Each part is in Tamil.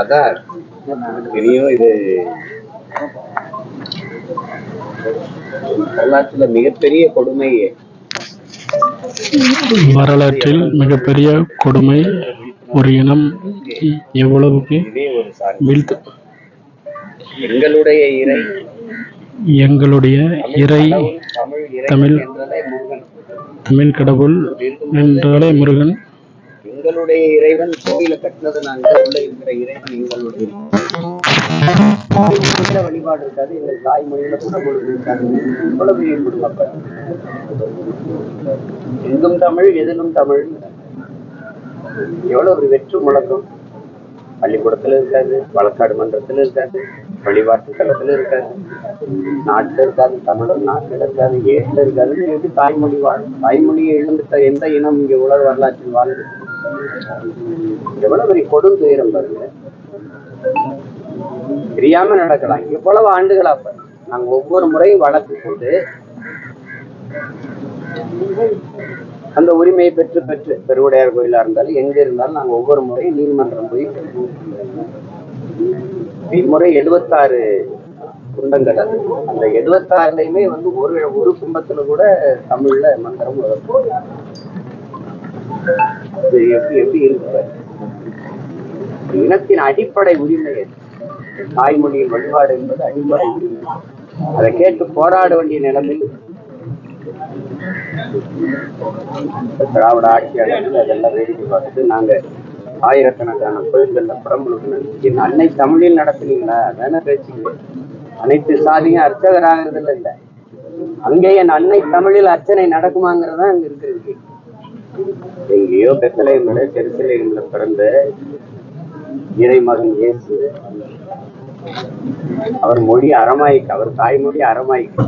அதான் இனியும் இது வரலாற்றுல மிகப்பெரிய கொடுமையே. வரலாற்றில் மிகப்பெரிய கொடுமை ஒரு இனம் எவ்வளவுக்கு வீழ்த்து எங்களுடைய இறை. எங்களுடைய இறை தமிழ் தமிழ் கடவுள் என்றாலே முருகன். எங்களுடைய இறைவன் கோயில கட்டினது நாங்கள் உள்ள இருக்கிற இறைவன் எங்களுடைய வழிபாடு இருக்காது எங்கள் தாய்மொழியில கூட பொழுது இருக்காது. இவ்வளவு பெரிய எங்கும் தமிழ் எதிலும் தமிழ். எவ்வளவு ஒரு வெற்று முழக்கம். பள்ளிக்கூடத்துல இருக்காது வழக்காடு மன்றத்துல இருக்காது வழிபாட்டு தளத்துல இருக்காது. நாட்டில் இருக்காது தமிழர் நாட்டில் இருக்காது ஏட்டுல இருக்காது எப்படி தாய்மொழி வாழும் தாய்மொழியை இழந்துட்ட எந்த இனம் இங்கே உலக வரலாற்றில் வாழ்ந்து? எவ்வளவு பெரிய கொடுந்துயரம் பாருங்க. தெரியாம நடக்கலாம். எவ்வளவு ஆண்டுகளா அப்ப? நாங்க ஒவ்வொரு முறையும் வழக்கு கொண்டு அந்த உரிமையை பெற்று பெற்று பெருவுடையார் கோயிலா இருந்தாலும் எங்க இருந்தாலும் நாங்க ஒவ்வொரு முறையும் நீதிமன்றம் போய் இம்முறை எழுபத்தாறு குண்டங்கள் அது அந்த எழுபத்தாறுலயுமே வந்து ஒரு ஒரு கும்பத்துல கூட தமிழ்ல மந்திரம் வரும். இது எப்படி எப்படி இருக்கு? இனத்தின் அடிப்படை உரிமை தாய்மொழியின் வழிபாடு என்பது அடிப்படை உரிமை. அதை கேட்டு போராட வேண்டிய நிலைமையில் திராவிட ஆட்சியாளர்கள் அதெல்லாம் வேடிக்கை பார்த்துட்டு நாங்க ஆயிரக்கணக்கான கோயில்கள்ல புறம்புல என் அன்னை தமிழில் நடத்துனீங்களா? அதான பேச்சுங்க அனைத்து சாதியும் அர்ச்சகராகிறது இல்லை அங்கே என் அன்னை தமிழில் அர்ச்சனை நடக்குமாங்கிறதா அங்க இருக்கிறது. எங்கேயோ பெத்தலையம்ல தெருசலையம்ல பிறந்த இறைமகன் இயேசு. அவர் மொழி அறமாய்க்கு அவர் தாய்மொழி அறமாய்க்கு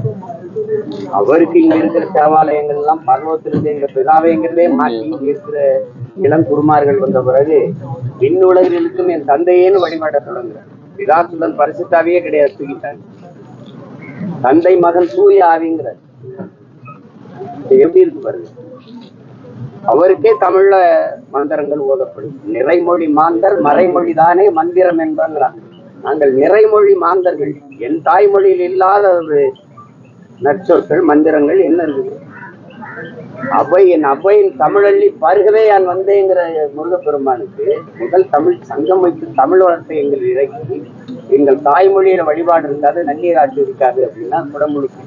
அவருக்கு இங்க இருக்கிற தேவாலயங்கள் எல்லாம் பர்வத்திலிருந்து எங்க பிதாவைங்கிறதே மாற்றி இங்க இருக்கிற இளம் குருமார்கள் வந்த பிறகு விண்ணுலகிலுக்கும் என் தந்தையேன்னு வழிபாட தொடங்குறார். பிதாசுடன் பரிசுத்தாவே கிடையாது தூக்கிட்டாங்க தந்தை மகன் சூரிய ஆவிங்கிற எப்படி இருக்கு பாருங்க. அவருக்கே தமிழ்ல மந்திரங்கள் ஓதப்படும். நிறைமொழி மாந்தர் மறைமொழி தானே மந்திரம் என்பாங்கிறாங்க. நாங்கள் நிறைமொழி மாந்தர்கள். என் தாய்மொழியில் இல்லாத ஒரு நற்சொற்கள் மந்திரங்கள் என்ன இருக்குது? அவை என் அவ்வையின் தமிழள்ளி பருகவே நான் வந்தேங்கிற முருகப்பெருமானுக்கு முதல் தமிழ் சங்கம் வைத்து தமிழ் வளர்த்த எங்கள் இறக்கி எங்கள் தாய்மொழியில வழிபாடு இருக்காது நன்னீராட்சி இருக்காது அப்படின்னா குடமுழுக்கு.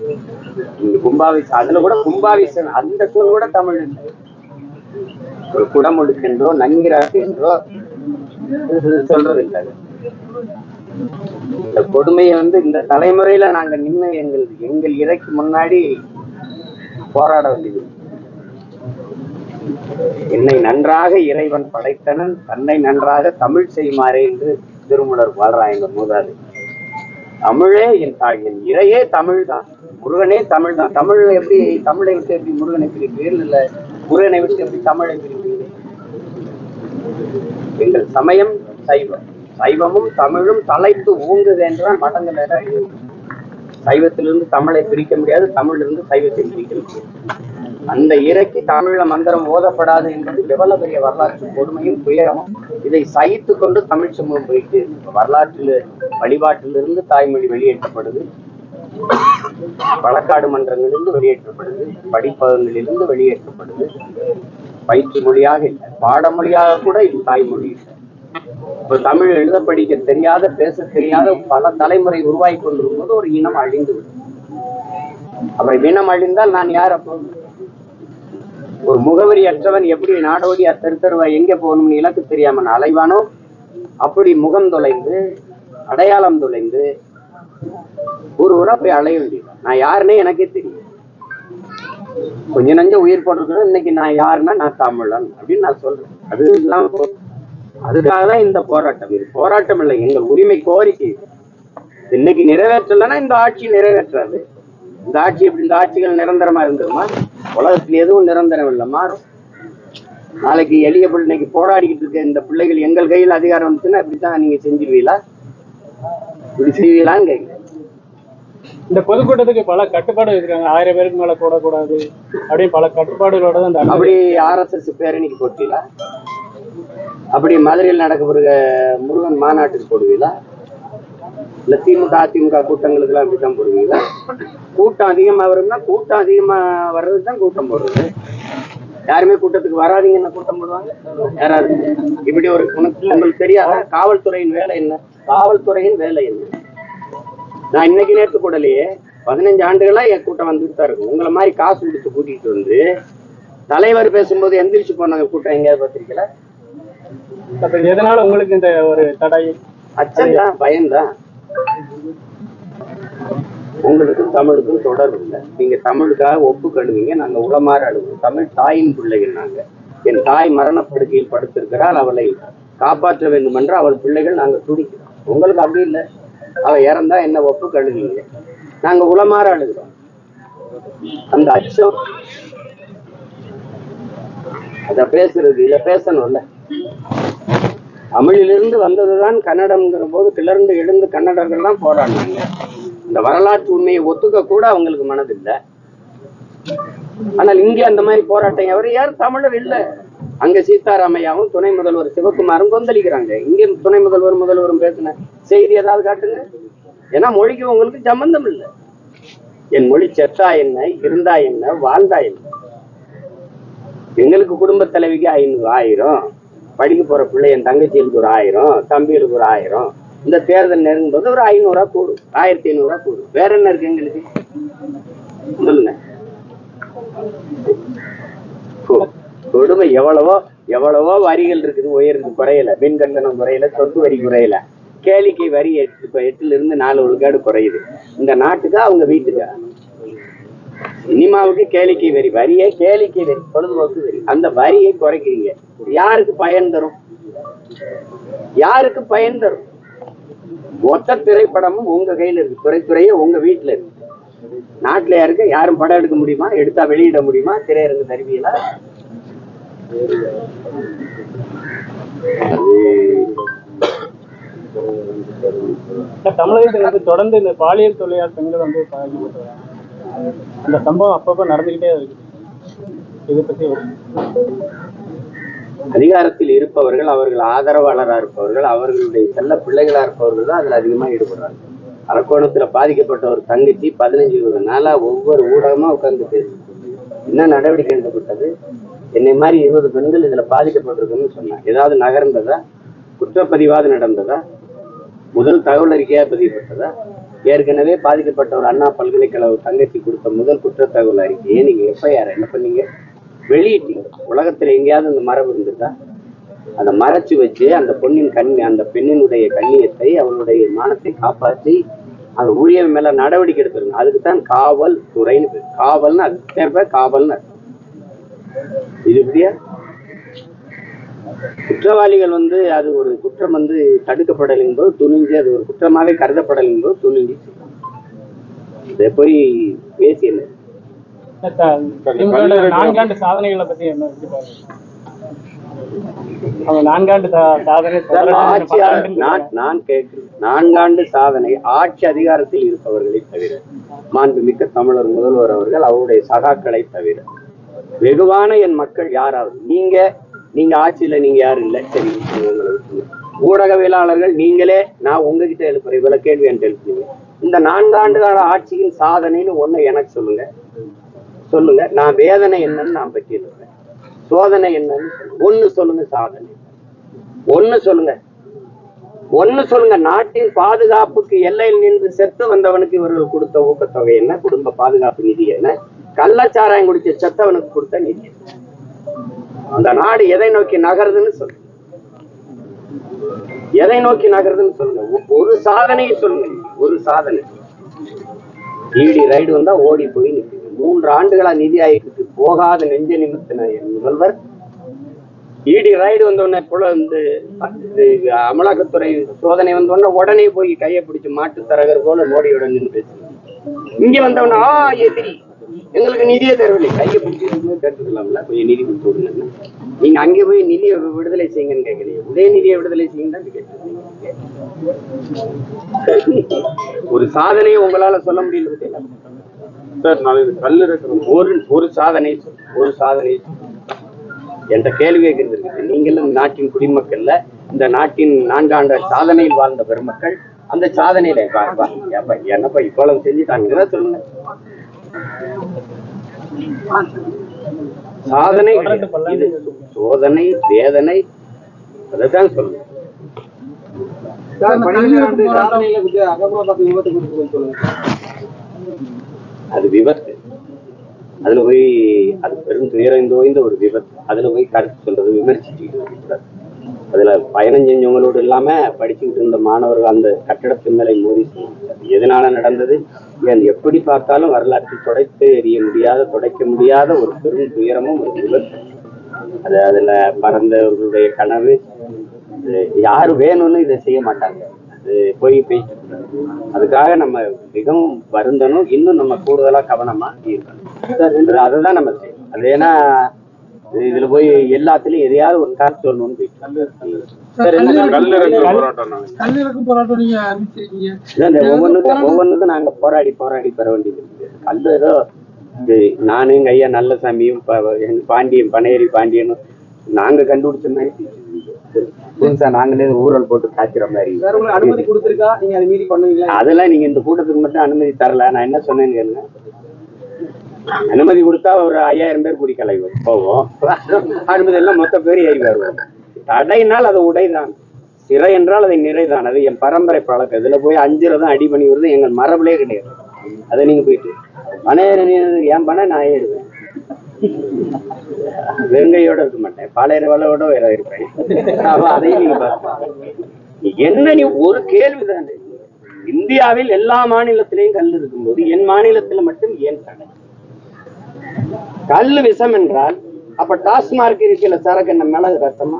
இங்க அதுல கூட கும்பாபிஷன் அந்த சொல் கூட தமிழ் இல்லை. ஒரு குடமுழுக்கென்றோ நன்னீராட்சி என்றோ சொல்றது இந்த கொடுமையை வந்து இந்த தலைமுறையில நாங்க நின்று எங்கள் எங்கள் இறைக்கு முன்னாடி போராட வேண்டியது. என்னை நன்றாக இறைவன் படைத்தனன் தன்னை நன்றாக தமிழ் செய்யுமாறே என்று திருமலர் வாழ்றான் மூதாது. தமிழே என் தாய் என் இறையே தமிழ் தான் முருகனே தமிழ் தான் தமிழ் எப்படி தமிழை விட்டு எப்படி முருகனை பிரிப்பீர்கள் இல்ல முருகனை விட்டு எப்படி தமிழை பிரிப்பீர்கள் எங்கள் சமயம் சைவம். சைவமும் தமிழும் தலைத்து ஊங்குது என்றால் மடங்கள் சைவத்திலிருந்து தமிழை பிரிக்க முடியாது தமிழிலிருந்து சைவத்தை பிரிக்க முடியாது. அந்த இறைக்கு தமிழ மந்திரம் ஓதப்படாது என்பது எவ்வளவு பெரிய வரலாற்று கொடுமையும் துயரமும். இதை சகித்து கொண்டு தமிழ் சமூகம் போயிட்டு வரலாற்றில் வழிபாட்டிலிருந்து தாய்மொழி வெளியேற்றப்படுது. வழக்காடு மன்றங்களிலிருந்து வெளியேற்றப்படுது. படிப்பகங்களிலிருந்து வெளியேற்றப்படுது. பயிற்சி மொழியாக இல்லை பாடமொழியாக கூட இது தாய்மொழி இல்லை. இப்போ தமிழ் எழுத படிக்க தெரியாத பேச தெரியாத பல தலைமுறை உருவாகி கொண்டிருக்கும் போது ஒரு இனம் அழிந்து விடும். அப்புறம் இனம் அழிந்தால் நான் யார் அப்போ? ஒரு முகவரி அற்றவன் எப்படி நாடோடி அத்தருத்தருவா எங்க போகணும்னு இலக்கு தெரியாம அலைவானோ அப்படி முகம் தொலைந்து அடையாளம் தொலைந்து ஒரு ஊரா போய் அலைய வேண்டியது. நான் யாருன்னே எனக்கே தெரியும் கொஞ்ச நஞ்ச உயிர் போட்டிருக்கிறேன் இன்னைக்கு நான் யாருன்னா நான் தமிழன் அப்படின்னு நான் சொல்றேன். அது இல்லாம அதுக்காக தான் இந்த போராட்டம். இது போராட்டம் இல்லை எங்கள் உரிமை கோரிக்கை. இன்னைக்கு நிறைவேற்றலைன்னா இந்த ஆட்சி நிறைவேற்றாது. இந்த ஆட்சி இப்படி இந்த ஆட்சிகள் நிரந்தரமா இருந்துருமா? உலகத்துல எதுவும் நிரந்தரம் இல்லை மாறும். நாளைக்கு எளிய பிள்ளை இன்னைக்கு போராடிக்கிட்டு இருக்க இந்த பிள்ளைகள் எங்கள் கையில் அதிகாரம் வந்துச்சுன்னா இப்படித்தான் நீங்க செஞ்சிருவீங்களா? இப்படி செய்வீங்களான்னு கேட்குறேன். இந்த பொதுக்கூட்டத்துக்கு பல கட்டுப்பாடு இருக்காங்க ஆயிரம் பேருக்கு மேல கூடக்கூடாது அப்படின்னு பல கட்டுப்பாடுகளோட தான் அப்படி ஆர்எஸ்எஸ் பேரணிக்கு போட்டீங்களா? அப்படி மதுரையில் நடக்கப்படுகிற முருகன் மாநாட்டுக்கு போடுவீங்களா? இல்ல திமுக அதிமுக கூட்டங்களுக்குலாம் அப்படி தான் போடுவீங்களா? கூட்டம் அதிகமா வரும்னா கூட்டம் அதிகமா வர்றது தான் கூட்டம் போடுறது. யாருமே கூட்டத்துக்கு வராதிங்கன்னா கூட்டம் போடுவாங்க. யாராவது இப்படி ஒரு உனக்கு உங்களுக்கு தெரியாத? காவல்துறையின் வேலை என்ன? காவல்துறையின் வேலை என்ன? நான் இன்னைக்கு நேற்று கூடலையே பதினஞ்சு ஆண்டுகளா என் கூட்டம் வந்துட்டு தான் இருக்கும் உங்களை மாதிரி காசு கொடுத்து கூட்டிகிட்டு வந்து தலைவர் பேசும்போது எந்திரிச்சு போனாங்க கூட்டம் எங்கேயாவது பார்த்துருக்கீங்களா? அப்ப எதனால உங்களுக்கு இந்த ஒரு தடை? அச்சம்தான் பயம்தான் உங்களுக்கும் தமிழுக்கும் தொடர்பு இல்லை. நீங்க தமிழுக்காக ஒப்பு கழுவீங்க நாங்க உளமாற அழுவோம் தமிழ் தாயின் பிள்ளைகள் நாங்க. என் தாய் மரணப்படுக்கையில் படுத்திருக்கிறாள் அவளை காப்பாற்ற வேண்டும் என்று அவள் பிள்ளைகள் நாங்க துடிக்கிறோம். உங்களுக்கு அப்படி இல்லை. அவ இறந்தா என்ன ஒப்பு கழுவீங்க நாங்க உளமாற அழுகிறோம். அந்த அச்சம் அத பேசுறது இல்ல பேசணும்ல. தமிழிலிருந்து வந்ததுதான் கன்னடம்ங்கிற போது கிளர்ந்து எழுந்து கன்னடர்கள் தான் போராடினாங்க. இந்த வரலாற்று உண்மையை ஒத்துக்க கூட அவங்களுக்கு மனதில்லை. ஆனால் இங்கே அந்த மாதிரி போராட்டம் அவர் யார்? தமிழர் இல்ல. அங்க சீதாராமையாவும் துணை முதல்வர் சிவகுமாரும் கொந்தளிக்கிறாங்க. இங்கே துணை முதல்வர் முதல்வரும் பேசின செய்தி ஏதாவது காட்டுங்க. ஏன்னா மொழிக்கு உங்களுக்கு சம்பந்தம் இல்லை. என் மொழி செத்தா என்ன? இருந்தா என்ன? வாழ்ந்தா என்ன? எங்களுக்கு குடும்ப தலைவிக்கு ஐநூறு ஆயிரம். படிக்க போற பிள்ளை என் தங்கச்சிகளுக்கு ஒரு ஆயிரம் தம்பிகளுக்கு ஒரு ஆயிரம். இந்த தேர்தல் நெருங்கும் போது ஒரு ஐநூறுரூவா கூடும் ஆயிரத்தி ஐநூறுரூவா கூடும் வேற என்ன இருக்கு எங்களுக்கு? சொல்லுங்க. கொடுமை எவ்வளவோ எவ்வளவோ வரிகள் இருக்குது உயர்ந்து குறையல. மின் கட்டணம் குறையல சொத்து வரி குறையல. கேளிக்கை வரி எட்டு இப்ப எட்டுல இருந்து நாலு விழுக்காடு குறையுது. இந்த நாட்டுக்கா அவங்க வீட்டுக்கா? சினிமாவுக்கு கேளிக்கை வரி வரியே கேளிக்கை வரி பொழுதுபோக்கு வரி. அந்த வரியை குறைக்கிறீங்க. யாருக்கு பயன் தரும்? யாருக்கு பயன் தரும்? மொத்த திரைப்படமும் உங்க கையில இருக்கு. துறைத்துறையே உங்க வீட்டுல இருக்கு. நாட்டுல யாருக்கு யாரும் படம் எடுக்க முடியுமா? எடுத்தா வெளியிட முடியுமா? திரையரங்கு தருவீங்களா? இப்ப தமிழகத்துல வந்து தொடர்ந்து இந்த பாலியல் தொழிலாளர் பெண்கள் வந்து அந்த சம்பவம் அப்பப்போ நடந்துகிட்டே இருக்கு. இதை பற்றி அதிகாரத்தில் இருப்பவர்கள் அவர்கள் ஆதரவாளரா இருப்பவர்கள் அவர்களுடைய செல்ல பிள்ளைகளா இருப்பவர்கள் தான் அதுல அதிகமா ஈடுபடுறாங்க அரக்கோணத்துல பாதிக்கப்பட்ட ஒரு தங்கச்சி பதினஞ்சு இருபது நாளா ஒவ்வொரு ஊடகமா உட்கார்ந்து பேசு என்ன நடவடிக்கை எடுக்கப்பட்டது? என்னை மாதிரி இருபது பெண்கள் இதுல பாதிக்கப்பட்டிருக்குன்னு சொன்னேன் ஏதாவது நகர்ந்ததா? குற்றப்பதிவாது நடந்ததா? முதல் தகவல் அறிக்கையாக பதியப்பட்டதா? ஏற்கனவே பாதிக்கப்பட்ட ஒரு அண்ணா பல்கலைக்கழக தங்கச்சி கொடுத்த முதல் குற்றத்தகவல் அறிக்கையை நீங்க எஃப்ஐஆர் என்ன பண்ணீங்க? வெளியிட்டீங்க. உலகத்துல எங்கேயாவது இந்த மரபு இருந்ததா? அதை மறைச்சு வச்சு அந்த பொண்ணின் கண் அந்த பெண்ணினுடைய கண்ணியத்தை அவளுடைய மானத்தை காப்பாற்றி அந்த ஊழியர் மேல நடவடிக்கை எடுத்துருங்க. அதுக்கு தான் காவல் துறைன்னு காவல்னு அது பேர் காவல்னு இது இப்படியா குற்றவாளிகள் வந்து அது ஒரு குற்றம் வந்து தடுக்கப்படலின் போது துணிஞ்சு அது ஒரு குற்றமாவே கருதப்படலின் போது துணிஞ்சு. இதை போய் பேசியல த- இவங்களோட நான்காண்டு சாதனைகளை பத்தி என்ன நான்காண்டு சாதனை ஆட்சி அதிகாரத்தில் இருப்பவர்களை தவிர மாண்புமிக்க தமிழர் முதல்வர் அவர்கள் அவருடைய சகாக்களை தவிர வெகுவான என் மக்கள் யாராவது நீங்க நீங்க ஆட்சியில நீங்க யாரும் இல்லை. சரி ஊடகவியலாளர்கள் நீங்களே நான் உங்ககிட்ட எழுப்புறேன். இவ்வளவு கேள்வி என்று எழுப்புறீங்க. இந்த நான்காண்டு கால ஆட்சியின் சாதனைன்னு ஒண்ணு எனக்கு சொல்லுங்க. சொல்லுங்க. நான் வேதனை என்னன்னு நான் பட்டியலிடுறேன் சோதனை என்னன்னு ஒன்னு ஒண்ணு சொல்லுங்க சாதனை. ஒண்ணு சொல்லுங்க. ஒண்ணு சொல்லுங்க. நாட்டின் பாதுகாப்புக்கு எல்லையில் நின்று செத்து வந்தவனுக்கு இவர்கள் கொடுத்த ஊக்கத்தொகை என்ன? குடும்ப பாதுகாப்பு நிதி என்ன? கள்ளச்சாராயம் குடிச்ச செத்தவனுக்கு கொடுத்த நிதி என்ன? அந்த நாடு எதை நோக்கி நகருதுன்னு சொல்லுங்க எதை நோக்கி நகருதுன்னு சொல்லுங்க. ஒரு சாதனையை சொல்லுங்க. ஒரு சாதனை. ஈடி ரைடு வந்தா ஓடி போய் நிற்பீங்க மூன்று ஆண்டுகளா நிதி ஆயோகத்துக்கு போகாத நெஞ்ச நிமித்தின முதல்வர். இடி ரைடு வந்தோடனே போல வந்து அமலாக்கத்துறை சோதனை வந்தோடனே உடனே போய் கையை பிடிச்சு மாட்டு தரகர் போல மோடியோட நின்று பேசு இங்க வந்தவன ஆ எதிரி. எங்களுக்கு நிதியே தெரியவில்லை கையை பிடிச்சி கேட்டுக்கலாம்ல? கொஞ்சம் நிதி கொடுத்து விடுங்க. நீங்க அங்கே போய் நிதியை விடுதலை செய்யுங்கன்னு கேட்கலையே உதயநிதியை விடுதலை செய்யுங்க ஒரு சாதனையை உங்களால சொல்ல முடியல? சார் நாளைக்கு கல் இருக்கிற ஒரு ஒரு சாதனை. ஒரு சாதனை. என்ற கேள்வி கேட்கிறது நீங்களும் நாட்டின் குடிமக்கள்ல இந்த நாட்டின் நான்காண்டு சாதனையில் வாழ்ந்த பெருமக்கள் அந்த சாதனையில என்னப்பா இவ்வளவு செஞ்சுட்டாங்க இதை சொல்லுங்க சாதனை. சோதனை வேதனை அதைத்தான் சொல்லுங்க. அது விபத்து. அதுல போய் அது பெரும் துயரம் தோய்ந்த ஒரு விபத்து. அதுல போய் கருத்து சொல்றது விமர்சிச்சுக்கிட்டு. அதுல பயணம் செஞ்சவங்களோடு இல்லாம படிச்சுக்கிட்டு இருந்த மாணவர்கள் அந்த கட்டிடத்தின் மேலே மோதி அது எதனால நடந்தது? ஏன் எப்படி பார்த்தாலும் வரலாற்றில் துடைத்து எறிய முடியாத துடைக்க முடியாத ஒரு பெரும் துயரமும் ஒரு விபத்து. அது அதுல பறந்தவர்களுடைய கனவு. யாரு வேணும்னு இதை செய்ய மாட்டாங்க. அது போய் பேசிட்டு அதுக்காக நம்ம மிகவும் வருந்தணும். இன்னும் நம்ம கூடுதலா கவனமா இருக்கணும். அது- அதுதான் நம்ம செய்யணும் அது ஏன்னா இதுல போய் எல்லாத்துலயும் எதையாவது ஒரு கருத்து சொல்லணும்னு ஒவ்வொன்றுக்கும் ஒவ்வொன்றுக்கும் நாங்க. போராடி போராடி பெற வேண்டியது கல் ஏதோ நானும் எங்க ஐயா நல்லசாமியும் பாண்டியன் பனையேறி பாண்டியனும் நாங்க கண்டுபிடிச்ச மாதிரி புதுசா நாங்களே ஊழல் போட்டு காய்க்கிற மாதிரி. அனுமதி கொடுத்திருக்கா? நீங்க அதை மீறி பண்ணுவீங்களா? அதெல்லாம் நீங்க இந்த கூட்டத்துக்கு மட்டும் அனுமதி தரல. நான் என்ன சொன்னேன்னு கேளுங்க. அனுமதி கொடுத்தா ஒரு ஐயாயிரம் பேர் கூடி கலைவோம் போவோம். அனுமதி எல்லாம் மொத்த பேர் ஏறி வருவோம். தடைனால் அது உடைதான். சிறை என்றால் அதை நிறைதான். அது என் பரம்பரை பழக்கம். இதுல போய் அஞ்சுறதும் அடி பண்ணி வருது. எங்கள் மரபுலே கிடையாது. அதை நீங்க போயிட்டு பணம் ஏறி- என் பணம் நான் ஏறுவேன். வெங்கையோட இருக்க மாட்டேன். பாலையர வளவோட வேற இருப்பேன். அதையும் நீங்க பார்க்கலாம். என்ன நீ ஒரு கேள்விதானே இந்தியாவில் எல்லா மாநிலத்திலையும் கல் இருக்கும்போது என் மாநிலத்துல மட்டும் ஏன் தடை? கல் விஷம் என்றால் அப்ப டாஸ்மார்க் இருக்கிற சரக்கு என்ன மிளகு ரத்தமா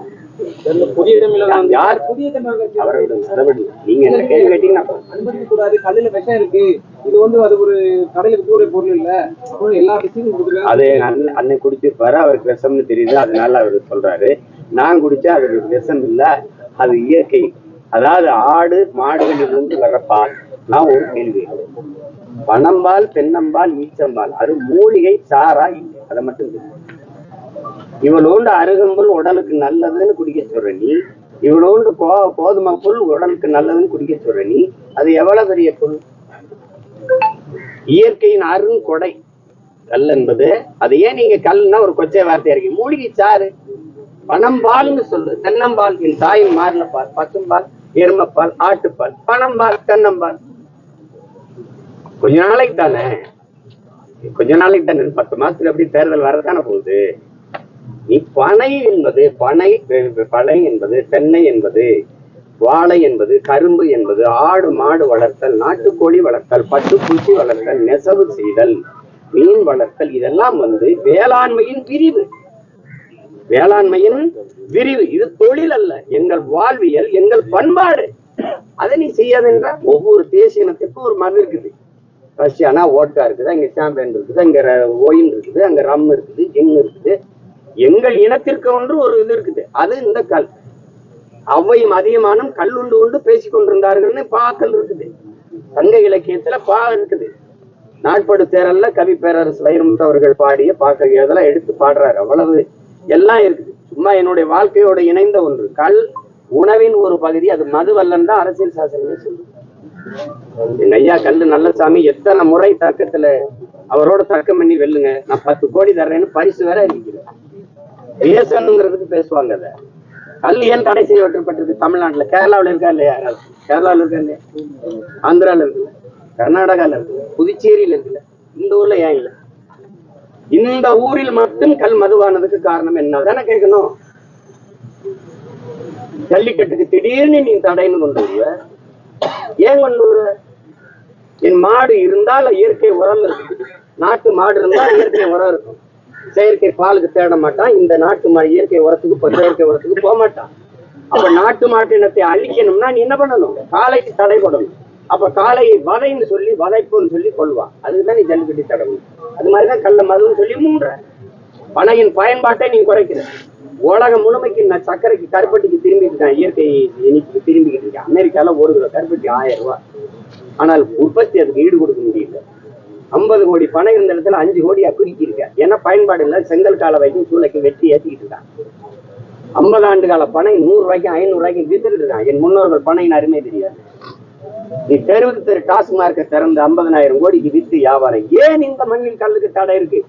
புதிய தமிழக வந்து யார்? புதிய தமிழக கட்சி அவர்கள் மறுபடி நீங்க என்ன கேள்வி கேட்டீங்கன்னா அனுமதிக்க கூடாது கல்லுல விஷம் இருக்கு. இது வந்து அது ஒரு கடையில விற்கக்கூடிய பொருள் இல்ல. எல்லா விஷயமும் கொடுத்துருக்காங்க அது அன்னை- அன்னை குடிச்சிருப்பாரு அவருக்கு விஷம்னு தெரியுது. அதனால அவர் சொல்றாரு. நான் குடிச்சா அது விஷம் இல்ல. அது இயற்கை. அதாவது ஆடு மாடுகளிலிருந்து வர்ற பால். நான் ஒரு கேள்வி பணம்பால் தென்னம்பால் ஈச்சம்பால். அது மூலிகை சாரா இல்லை அதை மட்டும் இவளோண்டு அருகம்புல் உடலுக்கு நல்லதுன்னு குடிக்க சொல்ற நீ இவளோண்டு கோ கோதுமை புல் உடலுக்கு நல்லதுன்னு குடிக்க சொல்ற நீ அது எவ்வளவு பெரிய புல்? இயற்கையின் அருங்கொடை கல் என்பது அது ஏன் நீங்க கல்னா ஒரு கொச்சை வார்த்தையா இருக்கு? மூலிகை சாறு. பணம்பால்னு சொல்லு. தென்னம்பால் என் தாயின் மாறின பால் பசும்பால் எருமப்பால் ஆட்டுப்பால். பணம்பால் தென்னம்பால். கொஞ்ச நாளைக்கு தானே? கொஞ்ச நாளைக்கு தானே? பத்து மாசத்துல அப்படி தேர்தல் வரத்தானே போகுது? நீ பனை என்பது பனை பனை என்பது தென்னை என்பது வாழை என்பது கரும்பு என்பது ஆடு மாடு வளர்த்தல் நாட்டுக்கோழி வளர்த்தல் பட்டுப்பூச்சி வளர்த்தல் நெசவு செய்தல் மீன் வளர்த்தல் இதெல்லாம் வந்து வேளாண்மையின் பிரிவு வேளாண்மையின் விரிவு. இது தொழில் அல்ல. எங்கள் வாழ்வியல் எங்கள் பண்பாடு. அதை நீ செய்யாதென்றா ஒவ்வொரு தேசிய இனத்துக்கும் ஒரு மண் இருக்குது. ரஷ்யானா ஓட்டா இருக்குது அங்க சாம்பியன் இருக்குது அங்க ஓயின் இருக்குது அங்க ரம் இருக்குது ஜிங் இருக்குது. எங்கள் இனத்திற்கு ஒன்று ஒரு இது இருக்குது. அது இந்த கல். அவ்வையும் அதிகமானும் கல்லுண்டு உண்டு பேசிக் கொண்டிருந்தார்கள்னு பாக்கல் இருக்குது. சங்க இலக்கியத்துல பா இருக்குது. நாட்படு தேரல்ல கவி பேரரசு வைரமுத்து அவர்கள் பாடிய பாக்க இதெல்லாம் எடுத்து பாடுறாரு. அவ்வளவு எல்லாம் இருக்குது. சும்மா என்னுடைய வாழ்க்கையோட இணைந்த ஒன்று. கல் உணவின் ஒரு பகுதி. அது மதுவல்லன் தான் அரசியல் சாசனமே சொல்லுது எங்க ஐயா கல்லு நல்லசாமி எத்தனை முறை தர்க்கத்துல அவரோட தர்க்கம் பண்ணி வெல்லுங்க. நான் பத்து கோடி தர்றேன்னு பரிசு வேற இருக்கிறேன் பேசணுங்கிறதுக்கு பேசுவாங்க அதை. கல் ஏன் தடை செய்யப்பட்டிருக்கு தமிழ்நாட்டுல. கேரளாவுல இருக்கா இல்லையா யாராவது? இருக்கா இல்லையா? ஆந்திரால இருக்குல்ல கர்நாடகால இருக்குல்ல புதுச்சேரியில இருக்குல்ல. இந்த ஊர்ல ஏன் இல்ல? இந்த ஊரில் மட்டும் கல் மதுவானதுக்கு காரணம் என்ன? தானே கேட்கணும். ஜல்லிக்கட்டுக்கு திடீர்னு நீ தடைன்னு கொண்டு வருவ. ஏன் என் மாடு இருந்தால் இயற்கை உரம் இருக்கும். நாட்டு மாடு இருந்தால் இயற்கை உரம் இருக்கும். செயற்கை பாலுக்கு தேட மாட்டான். இந்த நாட்டு மா இயற்கை உரத்துக்கு செயற்கை உரத்துக்கு போக மாட்டான். அப்ப நாட்டு மாட்டினத்தை அழிக்கணும்னா நீ என்ன பண்ணணும்? காளைக்கு தடைப்படணும் அப்ப காளையை வதைன்னு சொல்லி வதைப்புன்னு சொல்லி கொள்வான். அதுக்குதான் நீ ஜல்லிக்கட்டி தடவும் அது மாதிரிதான் கள்ள மதுன்னு சொல்லி மூன்ற பனையின் பயன்பாட்டை நீ குறைக்கிற. உலகம் முழுமைக்கு நான் சர்க்கரைக்கு கருப்பட்டிக்கு திரும்பிட்டு இருக்கேன் இயற்கை இனிப்புக்கு திரும்பிக்கிட்டு இருக்கேன். அமெரிக்கால ஒரு கிலோ கருப்பட்டி ஆயிரம் ரூபாய். ஆனால் உற்பத்தி அதுக்கு ஈடு கொடுக்க முடியல. ஐம்பது கோடி பணம் இருந்த இடத்துல அஞ்சு கோடியா குறிக்கிருக்க ஏன்னா பயன்பாடு இல்ல செங்கல் கால வைக்கும் சூளைக்கு வெட்டி ஏற்றிக்கிட்டு இருக்கான். ஐம்பது ஆண்டு கால பணம் நூறு ரூபாய்க்கும் ஐநூறு ரூபாய்க்கும் வித்துக்கிட்டு இருக்கான். என் முன்னோர்கள் பனை அருமை தெரியாது. நீ தெருவுக்கு தெரு டாஸ்மார்க்க திறந்து ஐம்பதனாயிரம் கோடிக்கு வித்து வியாபாரம். ஏன் இந்த மண்ணில் கல்லுக்கு தடை இருக்கு?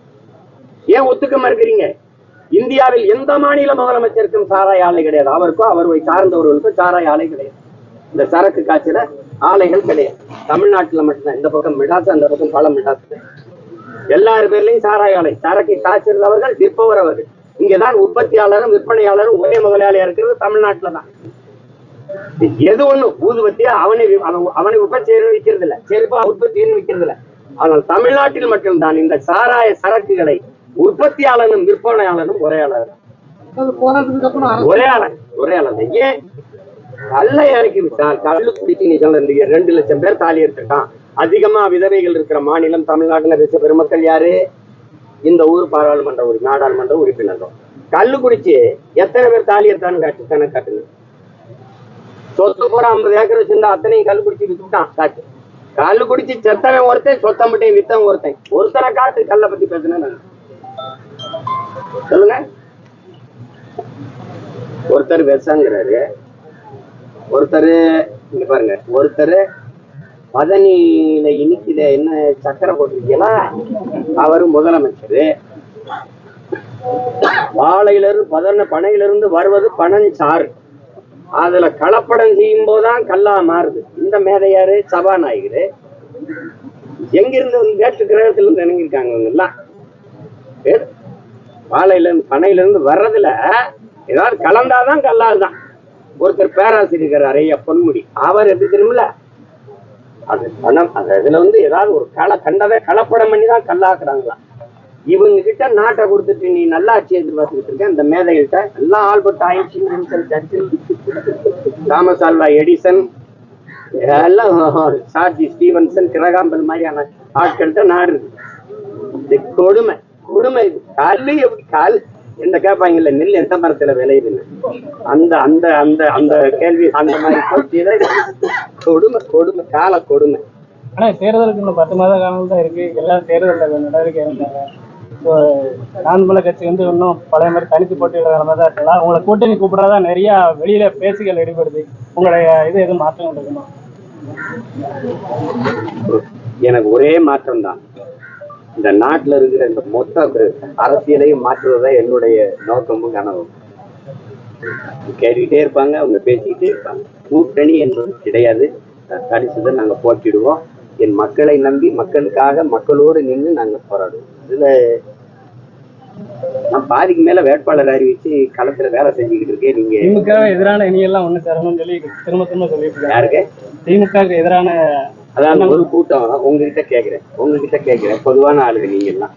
ஏன் ஒத்துக்க மறுக்கிறீங்க? இந்தியாவில் எந்த மாநில முதலமைச்சருக்கும் சாராய ஆலை கிடையாது. அவருக்கும் அவரை சார்ந்தவர்களுக்கும் சாராய ஆலை கிடையாது. இந்த சரக்கு காய்ச்சல ஆலைகள் கிடையாது. தமிழ்நாட்டுல மட்டும்தான். இந்த பக்கம் மிடாசு அந்த பக்கம் பல மிடாசு எல்லார் பேர்லயும் சாராய ஆலை. சரக்கு காய்ச்சறவர்கள் விற்பவர் அவர்கள் இங்கதான் உற்பத்தியாளரும் விற்பனையாளரும் ஒரே முதலாளியா இருக்கிறது தமிழ்நாட்டுல தான். எது ஒண்ணு? ஊதுபத்தியா? அவனை அவனை உற்பத்தி செய்யணும் விற்கிறது இல்ல செருப்பா உற்பத்தியும் விற்கிறது இல்ல ஆனால் தமிழ்நாட்டில் மட்டும்தான் இந்த சாராய சரக்குகளை உற்பத்தியாளனும் விற்பனையாளனும் ஒரே ஆளர் ஒரே ஆளர் ஒரே ஆளர் ஏன் கல்லை இறக்கி விட்டால் கல்லு குடிச்சு நீ சொல்ல ரெண்டு லட்சம் பேர் தாலி எடுத்துட்டான் அதிகமா விதவைகள் இருக்கிற மாநிலம் தமிழ்நாட்டுல பேச பெருமக்கள் யாரு? இந்த ஊர் பாராளுமன்ற உறுப்பி நாடாளுமன்ற உறுப்பினர்கள். கல்லு குடிச்சு எத்தனை பேர் தாலி எடுத்தான்னு காட்டு கணக்கு காட்டுங்க. சொத்து பூரா ஐம்பது ஏக்கர் வச்சிருந்தா அத்தனையும் கல் குடிச்சு வித்துட்டான் காட்டு. கல்லு குடிச்சு செத்தவன் ஒருத்தன் சொத்தம்பட்டையும் வித்தவன் ஒருத்தன். ஒருத்தனை காட்டு கல்லை பத்தி பேசுனேன் நான். சொல்லுங்க. ஒருத்தர் விஷங்கிறாரு ஒருத்தர் இங்க பாருங்க ஒருத்தர் பதனியில இனிக்குத என்ன சக்கரை போட்டிருக்கீங்களா? அவரு முதலமைச்சர். வாழையிலிருந்து பதன பனையிலிருந்து வருவது பனஞ்சாறு. அதுல கலப்படம் செய்யும் போதுதான் கல்லா மாறுது. இந்த மேதையாரு சபாநாயகர். எங்கிருந்து வேற்று கிரகத்துல இருந்து எல்லாம் பேர் பாலையிலேருந்து இருந்து இருந்து வர்றதுல ஏதாவது கலந்தாதான் கல்லாதுதான் ஒருத்தர் பேராசிரியர் அறைய பொன்முடி. அவர் எப்படி தெரியுமில்ல? அது பணம் அது இதுல வந்து ஏதாவது ஒரு களை கண்டதை கலப்படம் பண்ணி தான் கல்லாக்குறாங்களாம் இவங்க கிட்ட நாட்டை கொடுத்துட்டு நீ நல்லா நல்லாட்சி எதிர்பார்த்துக்கிட்டு இருக்க இந்த மேதைகள்கிட்ட எல்லாம் Albert Einstein Thomas Alva Edison எல்லாம் சார்ஜி ஸ்டீவன்சன் கிரகாம்பல் மாதிரியான ஆட்கள்கிட்ட நாடு இருக்கு. கொடுமை. கொடுமை இது. கல்லு எப்படி கால்? என்ன கேட்பாங்கல்ல நெல் எந்த மரத்துல விளையுதுன்னு. அந்த அந்த அந்த அந்த கேள்வி அந்த மாதிரி கொடுமை கொடுமை கால கொடுமை. ஆனா தேர்தலுக்கு இன்னும் பத்து மாத காலம் தான் இருக்கு. எல்லாம் தேர்தலில் நடவடிக்கை இருந்தாங்க இப்போ நான்குமலை கட்சி வந்து இன்னும் பழைய மாதிரி தனித்து போட்டியிட மாதிரி தான் இருக்கலாம் உங்களை கூட்டணி கூப்பிடுறதா நிறைய வெளியில பேச்சுகள் ஈடுபடுது உங்களுடைய இது எதுவும் மாற்றம் இருக்குமா? எனக்கு ஒரே மாற்றம் தான். இந்த நாட்டுல இருக்கிற இந்த மொத்த அரசியலையும் மாற்றுவதா என்னுடைய நோக்கமும் கனவும். கேட்டுக்கிட்டே இருப்பாங்க அவங்க பேசிக்கிட்டே இருப்பாங்க. கூட்டணி என்பது கிடையாது. தனிச்சுதான் நாங்க போட்டிடுவோம். என் மக்களை நம்பி மக்களுக்காக மக்களோடு நின்று நாங்க போராடுவோம். இதுல நான் பாதிக்கு மேல வேட்பாளர் அறிவிச்சு களத்துல வேலை செஞ்சுக்கிட்டு இருக்கேன். நீங்க திமுக எதிரான இனியெல்லாம் ஒண்ணு சேரணும்னு சொல்லி திரும்ப திரும்ப சொல்லிட்டு யாருக்கு? திமுக எதிரான அதாவது ஒரு கூட்டம் உங்ககிட்ட கேக்குறேன். உங்ககிட்ட கேக்குறேன். பொதுவான ஆளுங்க நீங்க எல்லாம்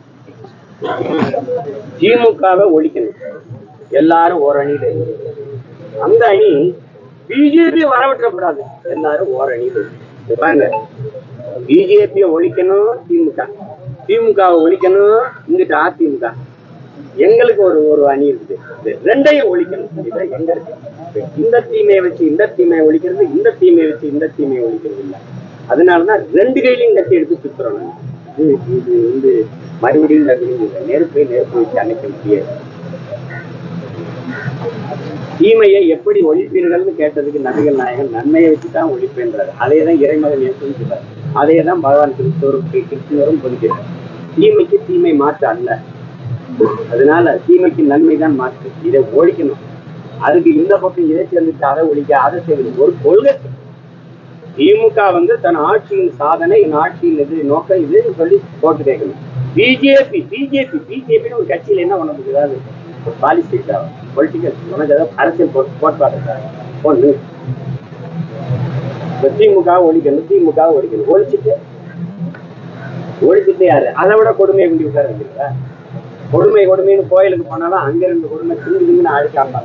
திமுகவை ஒழிக்கணும். எல்லாரும் ஒரு அணியில. அந்த அணி பிஜேபி வரவிட்டக்கூடாது எல்லாரும் ஒரு அணியில பாருங்க. பிஜேபியை ஒழிக்கணும் திமுக. திமுகவை ஒழிக்கணும் இங்கிட்ட அதிமுக. எங்களுக்கு ஒரு ஒரு அணி இருக்குது. ரெண்டையும் ஒழிக்கணும். எங்க இருக்கு? இந்த தீமையை வச்சு இந்த தீமையை ஒழிக்கிறது இந்த தீமையை வச்சு இந்த தீமையை ஒழிக்கிறது இல்லை. அதனாலதான் ரெண்டு கையிலையும் கட்டி எடுத்து சுத்துறோம் இது இது வந்து மறுபடியும் மறுபடியும் நெருப்பை நெருப்பு வச்சு அணைக்க முடியாது. தீமையை எப்படி ஒழிப்பீர்கள்னு கேட்டதுக்கு நபிகள் நாயகன் நன்மையை வச்சு தான் ஒழிப்பேன்றார். அதே தான் இறைமகன் இயேசுவும் அதையே அதே தான் பகவான் கிறிஸ்துவரும் கிறிஸ்துவரும் பொதுக்கிறார் தீமைக்கு தீமை மாற்று அல்ல. அதனால தீமைக்கு நன்மை தான் மாற்று. இதை ஒழிக்கணும். அதுக்கு இந்த பக்கம் இதை சேர்ந்துட்டு அதை ஒழிக்க அதை செய்யணும். ஒரு கொள்கை திமுக வந்து தன் ஆட்சியின் சாதனை என் ஆட்சியின் இது நோக்கம் இதுன்னு சொல்லி போட்டு கேட்கணும் பிஜேபி பிஜேபி பிஜேபின்னு ஒரு கட்சியில என்ன உனக்கு ஏதாவது ஒரு பாலிசி பொலிட்டிக்கல் உனக்கு ஏதாவது அரசியல் போட்டு போட்பாடு ஒண்ணு. இப்ப திமுக ஒழிக்கணும் திமுக ஒழிக்கணும் ஒழிச்சிட்டு ஒழிச்சுட்டு யாரு? அதை விட கொடுமையை கொண்டு உட்கார கொடுமை கொடுமைன்னு கோயிலுக்கு போனாலும் அங்க இருந்து கொடுமை திரும்பி திங்குன்னு அழைக்காம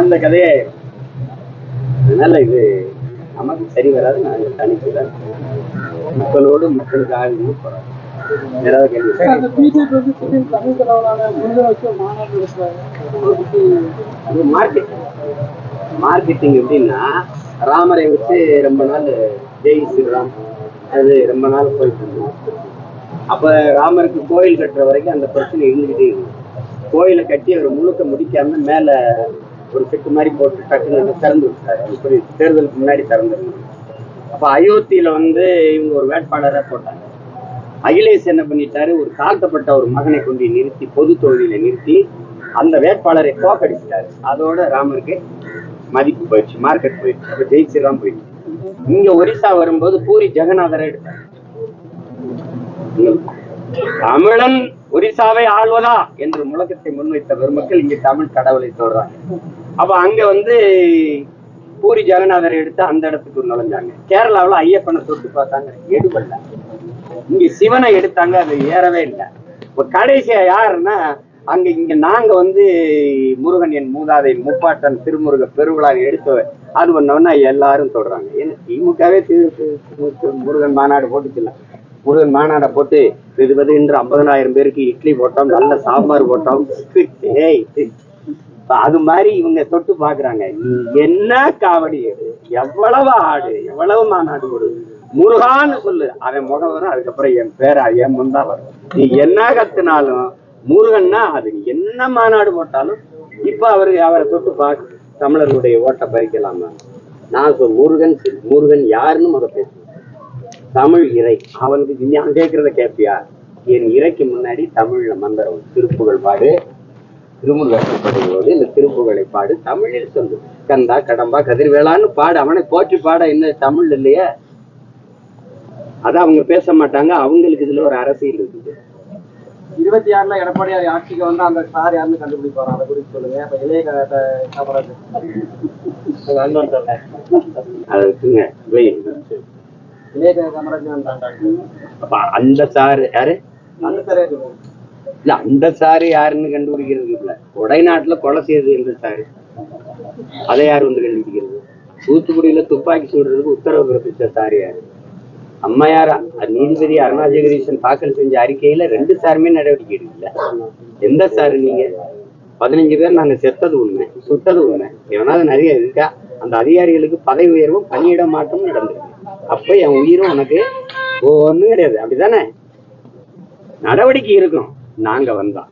அந்த கதையே. அதனால இது. நமக்கு சரி வராது நாங்கள் தனிச்சுதான் மக்களோடு மக்களுக்காக இருந்து போறோம் ஏதாவது கேள்வி அது மார்க்கெட்டிங் மார்க்கெட்டிங் எப்படின்னா ராமரை வச்சு ரொம்ப நாள் ஜெய் ஸ்ரீராம் அது ரொம்ப நாள் போயிட்டு இருந்தோம் அப்ப ராமருக்கு கோயில் கட்டுற வரைக்கும் அந்த பிரச்சனை இருந்துகிட்டே இருக்கு கோயிலை கட்டி அவர் முழுக்க முடிக்காம மேல ஒரு செட்டு மாதிரி போட்டு டக்குன்னு திறந்து விட்டாரு இப்படி தேர்தலுக்கு முன்னாடி திறந்து அப்போ அயோத்தியில் வந்து இவங்க ஒரு வேட்பாளராக போட்டாங்க. அகிலேஷ் என்ன பண்ணிட்டாரு? ஒரு தாழ்த்தப்பட்ட ஒரு மகனை கொண்டு நிறுத்தி பொது தொகுதியில நிறுத்தி அந்த வேட்பாளரை தோக்கடிச்சிட்டாரு அதோட ராமருக்கு மதிப்பு போயிடுச்சு மார்க்கெட் போயிடுச்சு. அப்ப ஜெய் ஸ்ரீராம் போயிடுச்சு. இங்க ஒரிசா வரும்போது பூரி ஜெகநாதரை எடுத்தார். தமிழன் ஒரிசாவை ஆள்வதா? என்று முழக்கத்தை முன்வைத்த பெருமக்கள் இங்கே தமிழ் கடவுளை சொல்றாங்க அப்ப அங்க வந்து பூரி ஜெகநாதரை எடுத்து அந்த இடத்துக்கு நுழைஞ்சாங்க கேரளாவுல ஐயப்பனை தொட்டு பார்த்தாங்க. எடுபடல. இங்க சிவனை எடுத்தாங்க அது ஏறவே இல்லை. இப்ப கடைசியா யாருன்னா அங்க இங்க நாங்க வந்து முருகன் என் மூதாதை முப்பாட்டன் திருமுருக பெருவிழா எடுத்து அது பண்ணோம்னா எல்லாரும் சொல்றாங்க ஏன்னா திமுகவே திரு- முருகன் மாநாடு போட்டுக்கலாம் முருகன் மாநாடை போட்டு இருபது என்று இன்று ஐம்பதனாயிரம் பேருக்கு இட்லி போட்டோம் நல்ல சாம்பார் போட்டோம். ஏய் அது மாதிரி இவங்க தொட்டு பாக்குறாங்க என்ன காவடி எடு? எவ்வளவு ஆடு? எவ்வளவு மாநாடு ஒரு முருகான்னு சொல்லு. அவன் முகம் வரும் அதுக்கப்புறம் என் பேரா என் முந்தா வரும். நீ என்ன கத்துனாலும் முருகன்னா அது. என்ன மாநாடு போட்டாலும் இப்ப அவரு அவரை தொட்டு பார்க்க தமிழர்களுடைய ஓட்டை பறிக்கலாமா? நான் சொல் முருகன் முருகன் யாருன்னு முத பேசு. தமிழ் இறை. அவனுக்கு நீ கேட்கறத கேட்பியா என் இறைக்கு முன்னாடி தமிழ்ல மந்திரம் திருப்புகள் பாடு. திருமுருகப்படும்போது இந்த திருப்புகழை பாடு தமிழில் சொல்லு. கந்தா கடம்பா கதிர்வேளான்னு பாடு. அவனை போற்றி பாட என்ன தமிழ் இல்லையா? அதான் அவங்க பேச மாட்டாங்க. அவங்களுக்கு இதுல ஒரு அரசியல் இருக்குது. இருபத்தி ஆறுல எடப்பாடியார் ஆட்சிக்கு வந்து அந்த சார் யாருன்னு கண்டுபிடிப்பாரு? அதை குறித்து சொல்லுங்க. அப்ப இளைய க- க- காமராஜ் அது இருக்குங்க. வை. இளைய க- காமராஜ் வந்தாங்க அப்ப அந்த சாரு யாரு? அந்த சாரே இல்ல அந்த சாரு யாருன்னு கண்டுபிடிக்கிறது இல்ல. கொடைநாட்டுல கொலை செய்தது எந்த சாரு அதை யார் வந்து கண்டுபிடிக்கிறது? தூத்துக்குடியில துப்பாக்கி சுடுறதுக்கு உத்தரவு பிறப்பித்த சாரு யாரு? அம்மையாரா நீதிபதி அருணா ஜெகதீசன் தாக்கல் செஞ்ச அறிக்கையில ரெண்டு சாருமே நடவடிக்கை எடுக்கல. எந்த சாரு நீங்க? பதினஞ்சு பேர் நாங்க செத்தது உண்மை சுட்டது உண்மை. எவனாவது நிறைய இருக்கா? அந்த அதிகாரிகளுக்கு பதவி உயர்வும் பணியிட மாற்றமும் நடந்திருக்கு. அப்ப என் உயிரும் உனக்கு ஒண்ணும் கிடையாது. அப்படிதானே நடவடிக்கை இருக்கும். நாங்க வந்தோம்.